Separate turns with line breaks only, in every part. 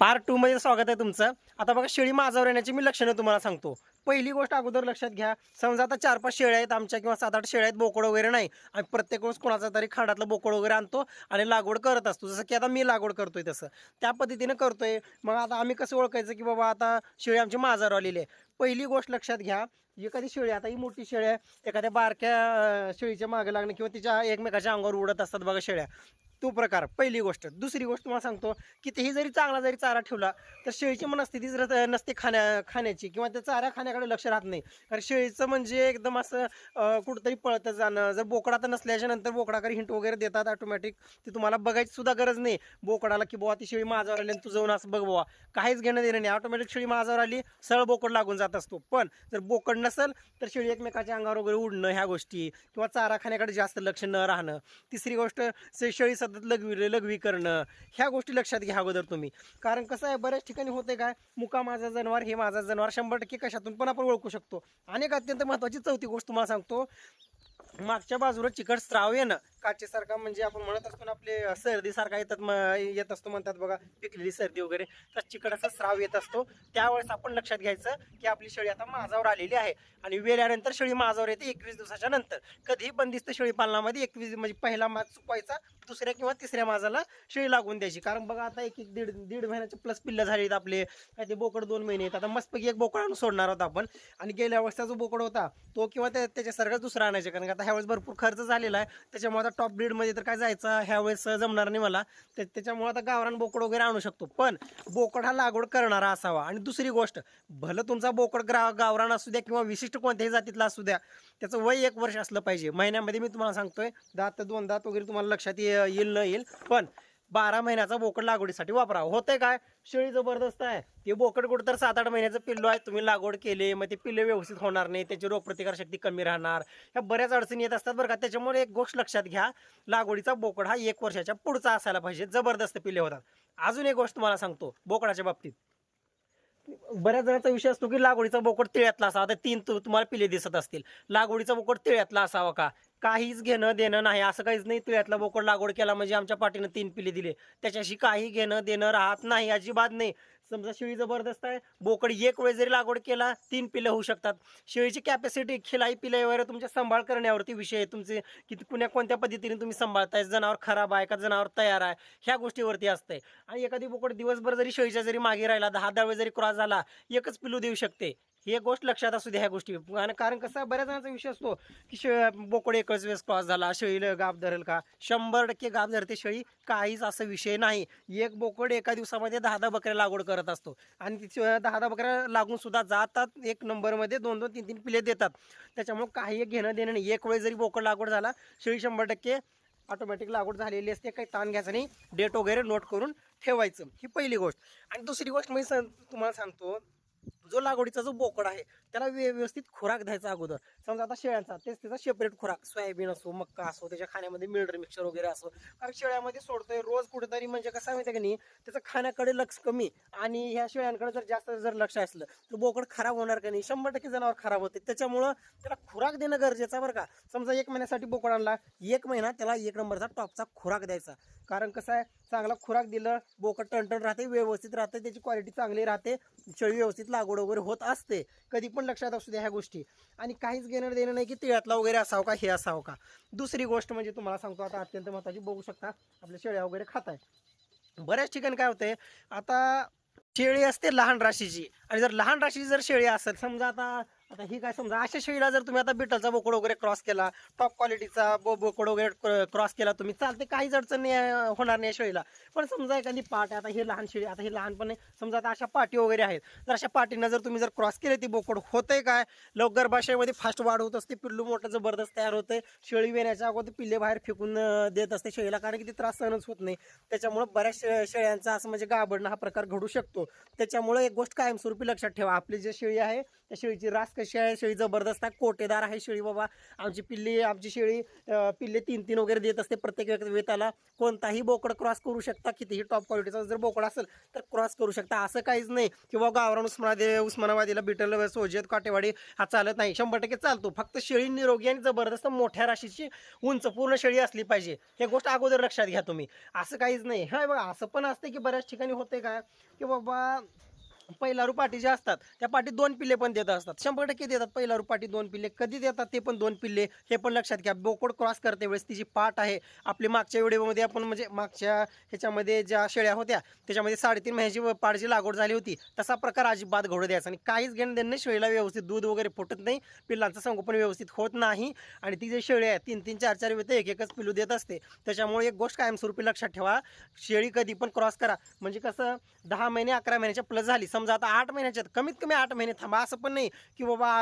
Part two मध्ये स्वागत आहे तुमचं. आता बघा शेळी माझावर येण्याची मी लक्षणं तुम्हाला सांगतो. पहिली गोष्ट अगोदर लक्षात घ्या. समजा आता चार पाच शेळ्या आहेत आमच्या किंवा सात आठ शेळ्या आहेत बोकड वगैरे नाही. आणि प्रत्येक वेळेस कोणाचा तरी खाडातलं बोकड वगैरे आणतो आणि लागवड करत असतो. जसं की आता मी लागवड करतोय तसं. त्या पद्धतीने करतोय. मग आता आम्ही कसं ओळखायचं की बाबा आता शेळी आमची माझावर आलेली आहे. पहिली गोष्ट लक्षात घ्या. एखादी शेळी आता ही मोठी शेळी आहे. एखाद्या बारक्या शेळीच्या मागे लागणं किंवा तिच्या एकमेकाच्या अंगावर उडत असतात बघा शेळ्या. तो प्रकार पहिली गोष्ट. दुसरी गोष्ट तुम्हाला सांगतो की तेही जरी चांगला जरी चारा ठेवला तर शेळीची मनस्थितीच जर नसते खाण्या खाण्याची किंवा त्या चारा खाण्याकडे लक्ष राहत नाही. कारण शेळीचं म्हणजे एकदम असं कुठंतरी पळतं जाणं. जर बोकडा तर नसल्याच्या नंतर बोकडाकडे हिंट वगैरे देतात ऑटोमॅटिक ते तुम्हाला बघायची सुद्धा गरज नाही. बोकडाला की बाबा ती शेळी माझ्यावर आली आणि तू जाऊन असं बघ बाबा काहीच घेणं देणं नाही. ऑटोमॅटिक शेळी माझ्यावर आली सरळ बोकड लागून जात असतो. पण जर बोकड नसेल तर शेळी एकमेकाच्या अंगावर वगैरे उडणं ह्या गोष्टी किंवा चारा खाण्याकडे जास्त लक्ष न राहणं. तिसरी गोष्ट शेळी करतात लघवी लघवी करणं ह्या गोष्टी लक्षात घ्या अगोदर तुम्ही. कारण कसं आहे बऱ्याच ठिकाणी होते काय मुका माझा जनावर हे माझा जनावर शंभर टक्के कशातून पण आपण ओळखू शकतो. आणि एक अत्यंत महत्त्वाची चौथी गोष्ट तुम्हाला सांगतो मागच्या बाजूला चिकट स्त्राव येणं. काचेसारखा म्हणजे आपण म्हणत असतो ना आपले सर्दीसारखा येतात म- येत असतो म्हणतात बघा पिकलेली सर्दी वगैरे. तर चिकडाचा असा स्राव येत असतो. त्यावेळेस आपण लक्षात घ्यायचं की आपली शेळी आता माझावर आलेली आहे. आणि वेल्यानंतर शेळी माझावर येते एकवीस दिवसाच्या नंतर. कधीही बंदिस्त शेळी पालनामध्ये एकवीस म्हणजे पहिला माज चुकवायचा दुसऱ्या किंवा तिसऱ्या माजाला शेळी लागून द्यायची. कारण बघा आता एक एक दीड दीड महिन्याचे प्लस पिल्लं झालीत आपले. काय ते बोकड दोन महिने येतात आता मस्तपैकी एक बोकड आणून सोडणार होता आपण. आणि गेल्या वर्षाचा जो बोकड होता तो किंवा त्या त्याच्यासारखा दुसरा आणायचा. कारण आता ह्यावेळेस भरपूर खर्च झालेला आहे. त्याच्यामुळे आता टॉप ब्रीडमध्ये तर काय जायचं? ह्यावेळेस जमणार नाही मला. तर त्याच्यामुळे आता गावरान बोकड वगैरे आणू शकतो. पण बोकड हा लागवड करणारा असावा. आणि दुसरी गोष्ट भलं तुमचा बोकड ग्रा गावरान असू द्या किंवा विशिष्ट कोणत्याही जातीतला असू द्या त्याचं वय एक वर्ष असलं पाहिजे. महिन्यामध्ये मी तुम्हाला सांगतोय दात दोन दात वगैरे तुम्हाला लक्षात येईल न येईल. पण बारा महिन्याचा बोकड लागवडीसाठी वापरा होतंय काय? शेळी जबरदस्त आहे. ते बोकड कुठं तर सात आठ महिन्याचं पिल्लो आहे तुम्ही लागवड केली मग ते पिल्ले व्यवस्थित होणार नाही त्याची रोगप्रतिकार शक्ती कमी राहणार. ह्या बऱ्याच अडचणी येत असतात बरं का. त्याच्यामुळे एक गोष्ट लक्षात घ्या लागवडीचा बोकड हा एक वर्षाच्या पुढचा असायला पाहिजे. जबरदस्त पिल्ले होतात. अजून एक गोष्ट तुम्हाला सांगतो बोकडाच्या बाबतीत. बऱ्याच जणांचा विषय असतो की लागवडीचा बोकड तिळ्यातला असावा तर तीन तु- तुम्हाला पिले दिसत असतील. लागवडीचा बोकड तिळ्यातला असावा का? काहीच घेणं देणं नाही असं काहीच नाही तिळ्यातला बोकड लागवड केला म्हणजे आमच्या पाठीनं तीन पिले दिले. त्याच्याशी काही घेणं देणं राहत नाही अजिबात नाही. समजा शेळी जबरदस्त आहे बोकड एक वेळ जरी लागवड केला तीन पिलं होऊ शकतात. शेळीची कॅपॅसिटी खिलाई पिलं वगैरे तुमच्या सांभाळ करण्यावरती विषय आहे तुमचे की कुण्या कोणत्या पद्धतीने तुम्ही सांभाळताय जनावर खराब आहे का जनावर तयार आहे ह्या गोष्टीवरती असतंय. आणि एखादी बोकड दिवसभर जरी शेळीच्या जरी मागे राहिला दहा दहा वेळ जरी क्रॉस झाला एकच पिलू देऊ शकते. ही एक गोष्ट लक्षात असू द्या ह्या गोष्टी. आणि कारण कसं बऱ्याच जणांचा विषय असतो की शे बोकड एकच वेळेस क्रॉस झाला शेळीला गाप धरेल का? शंभर टक्के गाप धरते शेळी काहीच असं विषय नाही. एक बोकड एका दिवसामध्ये दहा दहा बकऱ्या लागवड करत असतो. आणि ती दहा दहा बकऱ्या लागून सुद्धा जातात एक नंबरमध्ये दोन दोन तीन तीन पिले देतात. त्याच्यामुळे काही एक घेणं देणं नाही. एक वेळ जरी बोकड लागवड झाला शेळी शंभर टक्के ऑटोमॅटिक लागवड झालेली असते. काही ताण घ्यायचं नाही. डेट वगैरे नोट करून ठेवायचं. ही पहिली गोष्ट. आणि दुसरी गोष्ट मी स तुम्हाला सांगतो जो लागवडीचा जो बोकड आहे त्याला व्यवस्थित खुराक द्यायचा अगोदर. समजा आता शेळ्यांचा तेच त्याचा सेपरेट खुराक. सोयाबीन असो मक्का असो त्याच्या खाण्यामध्ये मिल्डर मिक्सर वगैरे असो. कारण शेळ्यामध्ये सोडतोय रोज कुठेतरी म्हणजे कसं माहिती आहे का नाही त्याचं खाण्याकडे लक्ष कमी. आणि ह्या शेळ्यांकडे जर जास्त जर लक्ष असलं तर बोकड खराब होणार का नाही? शंभर टक्के जनावर खराब होते. त्याच्यामुळं त्याला खुराक देणं गरजेचं बरं का. समजा एक महिन्यासाठी बोकड आणला एक महिना त्याला एक नंबरचा टॉपचा खुराक द्यायचा. कारण कसं आहे चांगला खुराक दिलं बोकड टणटण राहते व्यवस्थित राहते त्याची क्वालिटी चांगली राहते शेळी व्यवस्थित लागवड वगैरे होत असते कधी पण लक्षात असू द्या ह्या गोष्टी. आणि काहीच घेणं देणं नाही की तिळातला वगैरे असावं का हे असावं का. दुसरी गोष्ट म्हणजे तुम्हाला सांगतो आता अत्यंत महत्त्वाची बघू शकता आपल्या शेळ्या वगैरे खात आहे बऱ्याच ठिकाणी काय होतंय आता शेळी असते लहान राशीची. आणि जर लहान राशीची जर शेळी असेल समजा आता आता ही काय समजा अशा शेळीला जर तुम्ही आता बिटलचा बोकड वगैरे क्रॉस केला टॉप क्वालिटीचा बो बोकड वगैरे क्रॉस केला तुम्ही चालते काहीच अडचण नाही आहे, होणार नाही शेळीला. पण समजा एखादी पाट आहे आता ही लहान शेळी आता ही लहानपणे समजा आता अशा पाटी वगैरे आहेत. तर अशा पाटींना जर तुम्ही जर क्रॉस केले ती बोकड होते काय? लवकर भाषेमध्ये फास्ट वाढ होत असते पिल्लू मोठं जबरदस्त तयार होते. शेळी वेण्याच्या अगोदर पिल्ले बाहेर फेकून देत असते शेळीला कारण की ती त्रास सहनच होत नाही. त्याच्यामुळं बऱ्याच शे- शेळ्यांचा असं म्हणजे गाबडणं हा प्रकार घडू शकतो. त्याच्यामुळे एक गोष्ट कायमस्वरूपी लक्षात ठेवा. आपली जी शेळी आहे त्या शेळीची रास कशी आहे? शेळी जबरदस्त आहे. कोटेदार आहे शेळी बाबा. आमची पिल्ली आमची शेळी पिल्ले तीन तीन वगैरे देत असते प्रत्येक व्यक्ती वेताला. कोणताही बोकड क्रॉस करू शकता. कितीही टॉप क्वालिटीचा जर बोकड असेल तर क्रॉस करू शकता. असं काहीच नाही किंवा गावरान उस्मानादे उस्मानाबादीला बिटल सोजेत काटेवाडी हा चालत नाही. शंभर टक्के चालतो. फक्त शेळी निरोगी आणि जबरदस्त मोठ्या राशीची उंच पूर्ण शेळी असली पाहिजे. हे गोष्ट अगोदर लक्षात घ्या तुम्ही. असं काहीच नाही. हा बघा असं पण असते की बऱ्याच ठिकाणी होते काय की बाबा पहिलारू पाठी जे असतात त्या पाटीत दोन पिल्ले पण देत असतात. शंभर टक्के देतात पहिलारू पाटी दोन पिल्ले. कधी देतात ते पण दोन पिल्ले हे पण लक्षात घ्या. बोकड क्रॉस करते वेळेस तिची पाट आहे. आपली मागच्या व्हिडिओमध्ये आपण म्हणजे मागच्या ह्याच्यामध्ये ज्या शेळ्या होत्या त्याच्यामध्ये साडेतीन महिन्याची पाटची लागवड झाली होती तसा प्रकार अजिबात घडू द्यायचा आणि काहीच घेणं देणं नाही. शेळीला व्यवस्थित दूध वगैरे फुटत नाही. पिल्लांचं संगोपन व्यवस्थित होत नाही. आणि ती जे शेळी आहे तीन तीन चार चार वेळ एक एकच पिलू देत असते. त्याच्यामुळे एक गोष्ट कायमस्वरूपी लक्षात ठेवा. शेळी कधी पण क्रॉस करा. म्हणजे कसं दहा महिने अकरा महिन्याच्या प्लस झाली. समजा आता आठ महिन्याच्यात कमीत कमी आठ महिने थांबा. असं पण नाही की बाबा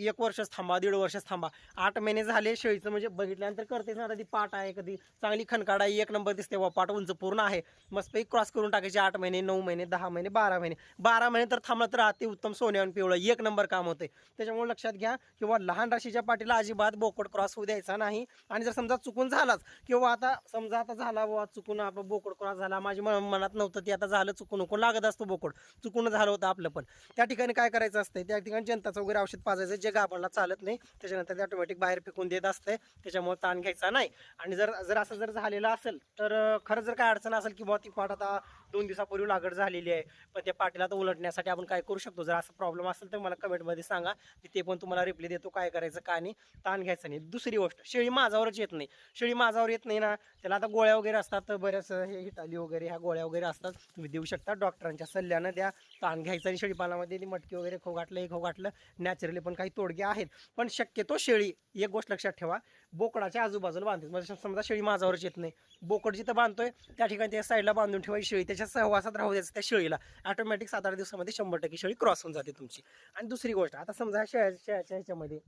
एक वर्षच थांबा दीड वर्षच थांबा. आठ महिने झाले शेळीचं म्हणजे बघितल्यानंतर करतेच ना आता ती पाट आहे कधी. चांगली खनकाड आहे एक नंबर दिसते वा पाट उंच पूर्ण आहे. मस्तपैकी क्रॉस करून टाकायचे आठ महिने नऊ महिने दहा महिने बारा महिने. बारा महिने तर थांबलं तर अति उत्तम सोन्यावर पिवळं. एक नंबर काम होते त्याच्यामुळे लक्षात घ्या किंवा लहान राशीच्या पाठीला अजिबात बोकड क्रॉस होऊ द्यायचा नाही. आणि जर समजा चुकून झालाच किंवा आता समजा आता झाला वा चुकून आपलं बोकड क्रॉस झाला. माझ्या म- मनात नव्हतं ते आता झालं चुकून नको लागत असतो बोकड. चुकून झालं होतं आपलं पण. त्या ठिकाणी काय करायचं असतं त्या ठिकाणी जनताचं वगैरे औषध पाजायचं जे गाभणला चालत नाही त्याच्यानंतर ते ऑटोमॅटिक बाहेर फेकून देत असते त्याच्यामुळे ताण घ्यायचा नाही. आणि जर जर असं जर झालेलं असेल तर खरं जर काय अडचण असेल की बुवा ती पाठ आता दोन दिवसापूर्वी लागड झालेली आहे. पण त्या पाटीला तर उलटण्यासाठी आपण काय करू शकतो? जर असं प्रॉब्लेम असेल तर मला कमेंटमध्ये सांगा. की ते पण तुम्हाला रिप्लाय देतो काय करायचं का नाही. ताण घ्यायचं नाही. दुसरी गोष्ट शेळी माझावरच येत नाही. शेळी माझावर येत नाही ना. त्याला आता गोळ्या वगैरे असतात तर बऱ्याच हे हिटाली वगैरे ह्या गोळ्या वगैरे असतात. तुम्ही देऊ शकता. डॉक्टरांच्या सल्ल्यानं द्या. ताण घ्यायचं आणि शेळीपालामध्ये ती मटकी वगैरे खो घातलं हे खो घातलं नॅचरली पण काही तोडगे आहेत. पण शक्यतो शेळी एक गोष्ट लक्षात ठेवा. बोकडाच्या आजूबाजूला बांधते म्हणजे समजा शेळी माझावरच येत नाही. बोकड जिथं बांधतोय त्या ठिकाणी त्या साईडला बांधून ठेवायची शेळी त्याच्या सहवासात राहू द्यायचं त्या शेळीला. ऑटोमॅटिक सात आठ दिवसामध्ये शंभर टक्के शेळी क्रॉस होऊन जाते तुमची. आणि दुसरी गोष्ट आता समजा शेळ्या शेळ्याच्या ह्याच्यामध्ये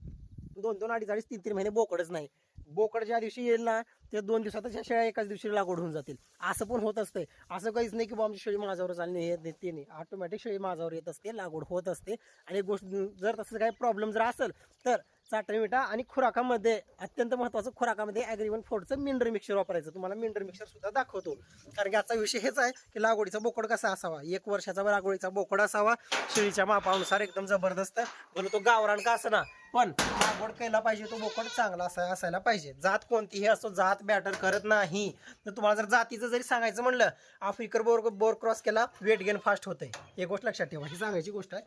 दोन दोन अडीच अडीच तीन तीन महिने बोकडच नाही. बोकड ज्या दिवशी येईल ना त्या दोन दिवसातच ह्या शेळ्या एकाच दिवशी लागवड होऊन जातील. असं पण होत असते असं काहीच नाही की बा आमची शेळी माझ्यावर चालली नाही येत नाही ते नाही. ऑटोमॅटिक शेळी माझ्यावर येत असते लागवड होत असते. आणि एक गोष्ट जर तसं काही प्रॉब्लेम जर असेल तर चाटणी मिठा आणि खुराकामध्ये अत्यंत महत्त्वाचं खुराकामध्ये ॲग्रीवन फोडचं मिनरल मिक्सर वापरायचं. तुम्हाला मिनरल मिक्सर सुद्धा दाखवतो. कारण की आजचा विषय हेच आहे की लागवडीचा बोकड कसा असावा? एक वर्षाचा लागवडीचा बोकड असावा शेळीच्या मापानुसार एकदम जबरदस्त. भले तो गावरान का ना पण लागवड केला पाहिजे तो बोकड चांगला असा असायला पाहिजे. जात कोणतीही असो जात बॅटर करत नाही. तर तुम्हाला जर जातीचं जरी सांगायचं म्हणलं आफ्रिकर बोर बोर क्रॉस केला वेट गेन फास्ट होतंय. एक गोष्ट लक्षात ठेवा ही सांगायची गोष्ट आहे.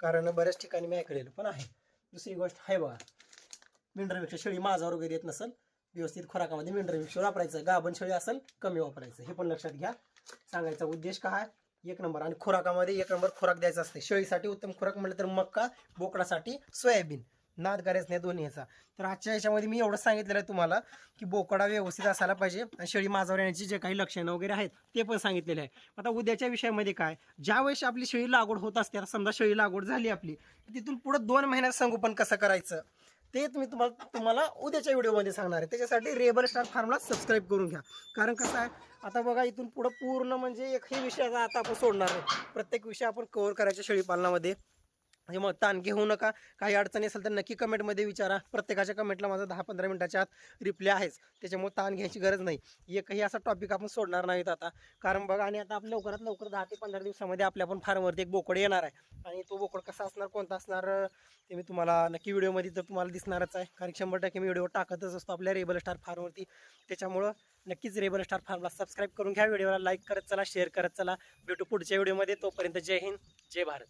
कारण बऱ्याच ठिकाणी मी ऐकलेलं पण आहे. दुसरी गोष्ट आहे बघा. मिनरलपेक्षा शेळी माझावर वगैरे येत नसेल व्यवस्थित खुराकामध्ये मिनरल मिक्सर वापरायचं. गाभण शेळी असेल कमी वापरायचं. हे पण लक्षात घ्या. सांगायचा उद्देश काय आहे? एक नंबर. आणि खुराकामध्ये एक नंबर खुराक द्यायचा असते. शेळीसाठी उत्तम खुराक म्हटलं तर मक्का बोकडासाठी सोयाबीन. नाद करायचं नाही दोन्ही ह्याचा. तर आजच्या याच्यामध्ये मी एवढं सांगितलेलं आहे तुम्हाला की बोकडा व्यवस्थित असायला पाहिजे आणि शेळी माझावर येण्याची जे काही लक्षणं वगैरे आहेत ते पण सांगितलेले आहे. आता उद्याच्या विषयामध्ये काय ज्या वेळेस आपली शेळी लागवड होत असते आता समजा शेळी लागवड झाली आपली तिथून पुढं दोन महिन्यात संगोपन कसं करायचं? ते तुम्ही तुम्हाला तुम्हाला उद्याच्या व्हिडिओमध्ये सांगणार आहे. त्याच्यासाठी रेबल स्टार फार्मला सबस्क्राईब करून घ्या. कारण कसं आहे आता बघा इथून पुढं पूर्ण म्हणजे एकही विषयाचा आता आपण सोडणार नाही प्रत्येक विषय आपण कव्हर करायचा शेळीपालनामध्ये म्हणजे मग ताण घेऊ नका. काही अडचणी असेल तर नक्की कमेंटमध्ये विचारा. प्रत्येकाच्या कमेंटला माझा दहा पंधरा मिनटाच्या आत रिप्लाय आहेच. त्याच्यामुळे ताण घ्यायची गरज नाही. एकही असा टॉपिक आपण सोडणार नाहीत आता. कारण बघा आणि आता आपण लवकरात लवकर दहा ते पंधरा दिवसामध्ये आपल्या पण फार्मवरती एक बोकड येणार आहे. आणि तो बोकड कसा असणार कोणता असणार ते मी तुम्हाला नक्की व्हिडिओमध्ये तर तुम्हाला दिसणारच आहे. कारण शंभर टक्के मी व्हिडिओ टाकतच असतो आपल्या रेबल स्टार फार्मवरती त्याच्यामुळं नक्कीच रेबल स्टार फार्मला सबस्क्राईब करून घ्या. व्हिडिओला लाईक करत चला शेअर करत चला. भेटू पुढच्या व्हिडिओमध्ये. तोपर्यंत जय हिंद जय भारत.